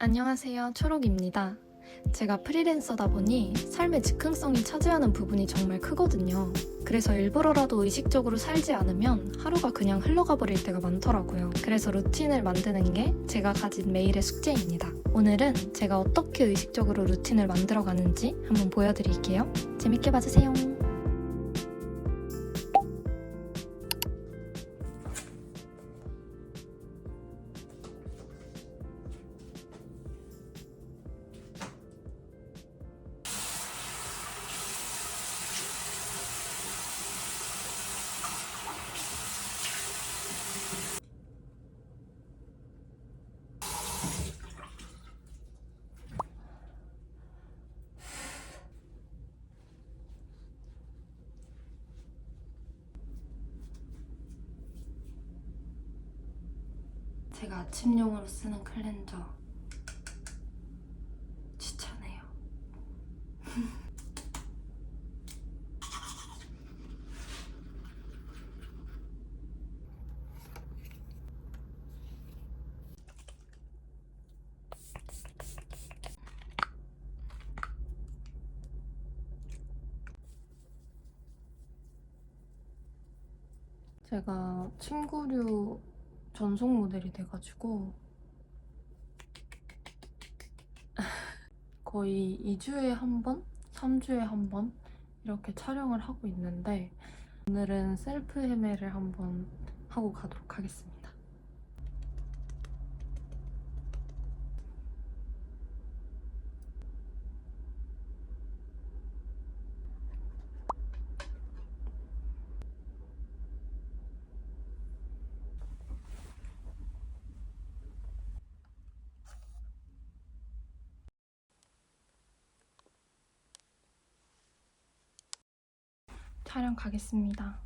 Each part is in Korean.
안녕하세요. 초록입니다. 제가 프리랜서다 보니 삶의 즉흥성이 차지하는 부분이 정말 크거든요. 그래서 일부러라도 의식적으로 살지 않으면 하루가 그냥 흘러가 버릴 때가 많더라고요. 그래서 루틴을 만드는 게 제가 가진 매일의 숙제입니다. 오늘은 제가 어떻게 의식적으로 루틴을 만들어 가는지 한번 보여드릴게요. 재밌게 봐주세요. 제가 아침용으로 쓰는 클렌저 추천해요. 제가 침구류 전속 모델이 돼가지고 거의 2주에 한 번, 3주에 한 번 이렇게 촬영을 하고 있는데 오늘은 셀프 헤매를 한번 하고 가도록 하겠습니다. 촬영 가겠습니다.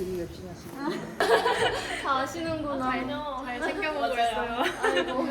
다 아시는구나. 잘 챙겨보고 있어요. 아이고.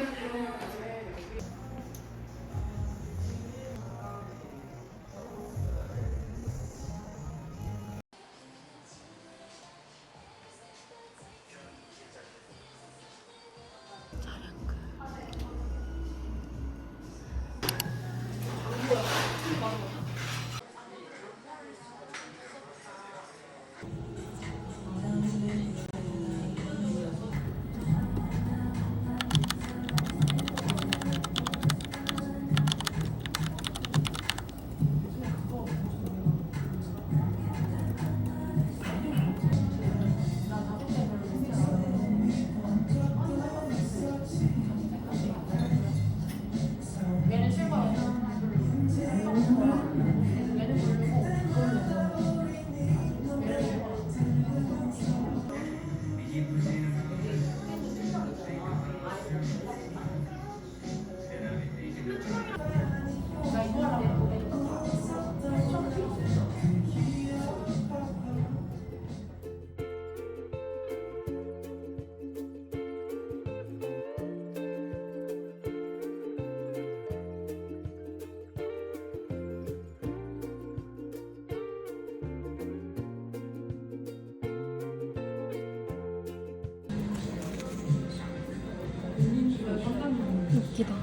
웃기다.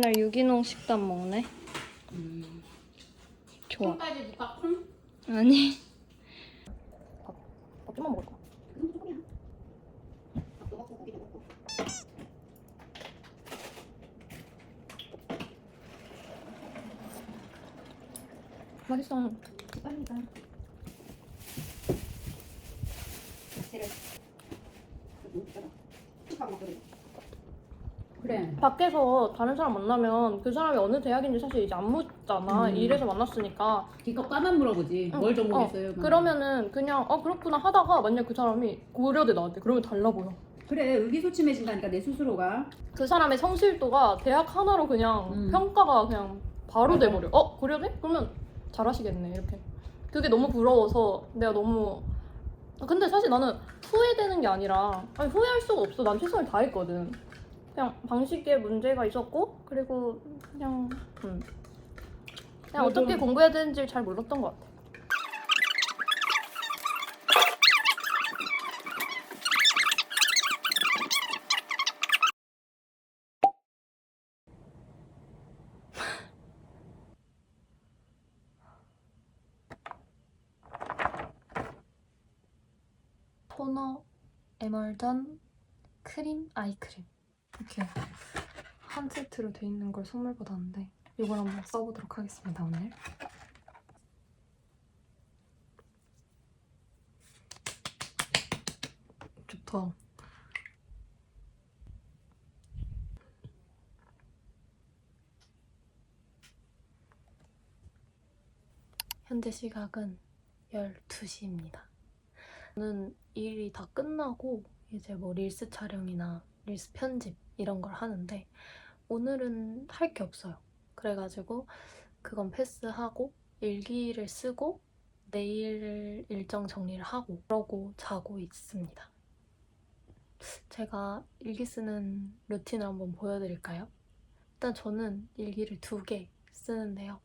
맨날 유기농 식단 먹네. 음. 좋아. 콩까지 줄까? 콩? 아니. 밥, 밥 좀만 먹을 거야. 맛있어. 빨리니 까. 그래. 밖에서 다른 사람 만나면 그 사람이 어느 대학인지 사실 이제 안 묻잖아. 음. 일에서 만났으니까. 기껏 까만 물어보지. 응. 뭘 전공했어요? 어, 그러면은 그냥 어 그렇구나 하다가 만약 그 사람이 고려대 나한테 그러면 달라 보여. 그래 의기소침해진다니까 내 스스로가. 그 사람의 성실도가 대학 하나로 그냥 음. 평가가 그냥 바로 맞아. 돼버려. 어 고려대? 그러면 잘하시겠네 이렇게. 그게 너무 부러워서 내가 너무. 근데 사실 나는 후회되는 게 아니라 아니, 후회할 수가 없어. 난 최선을 다했거든. 그냥 방식에 문제가 있었고 그리고 그냥 음. 그냥 어떻게 공부해야 되는지 잘 몰랐던 것 같아. 토너, 에멀전, 크림, 아이크림 이렇게 한 세트로 돼 있는 걸 선물 받았는데 이걸 한번 써보도록 하겠습니다 오늘. 좋다. 현재 시각은 12시입니다. 저는 일이 다 끝나고 이제 뭐 릴스 촬영이나 릴스 편집 이런 걸 하는데 오늘은 할 게 없어요. 그래가지고 그건 패스하고 일기를 쓰고 내일 일정 정리를 하고 그러고 자고 있습니다. 제가 일기 쓰는 루틴을 한번 보여드릴까요? 일단 저는 일기를 두 개 쓰는데요.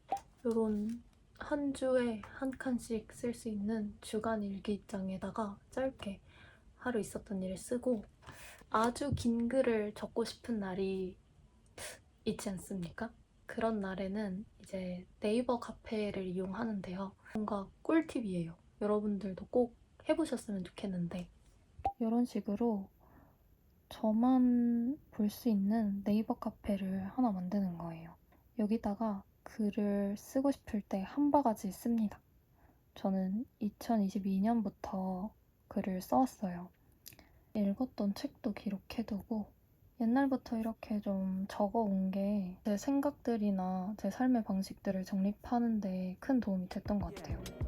요런 한 주에 한 칸씩 쓸 수 있는 주간 일기장에다가 짧게 하루 있었던 일을 쓰고 아주 긴 글을 적고 싶은 날이 있지 않습니까? 그런 날에는 이제 네이버 카페를 이용하는데요. 뭔가 꿀팁이에요. 여러분들도 꼭 해보셨으면 좋겠는데 이런 식으로 저만 볼 수 있는 네이버 카페를 하나 만드는 거예요. 여기다가 글을 쓰고 싶을 때 한 바가지 씁니다. 저는 2022년부터 글을 써왔어요. 읽었던 책도 기록해두고 옛날부터 이렇게 좀 적어온 게 제 생각들이나 제 삶의 방식들을 정립하는데 큰 도움이 됐던 것 같아요.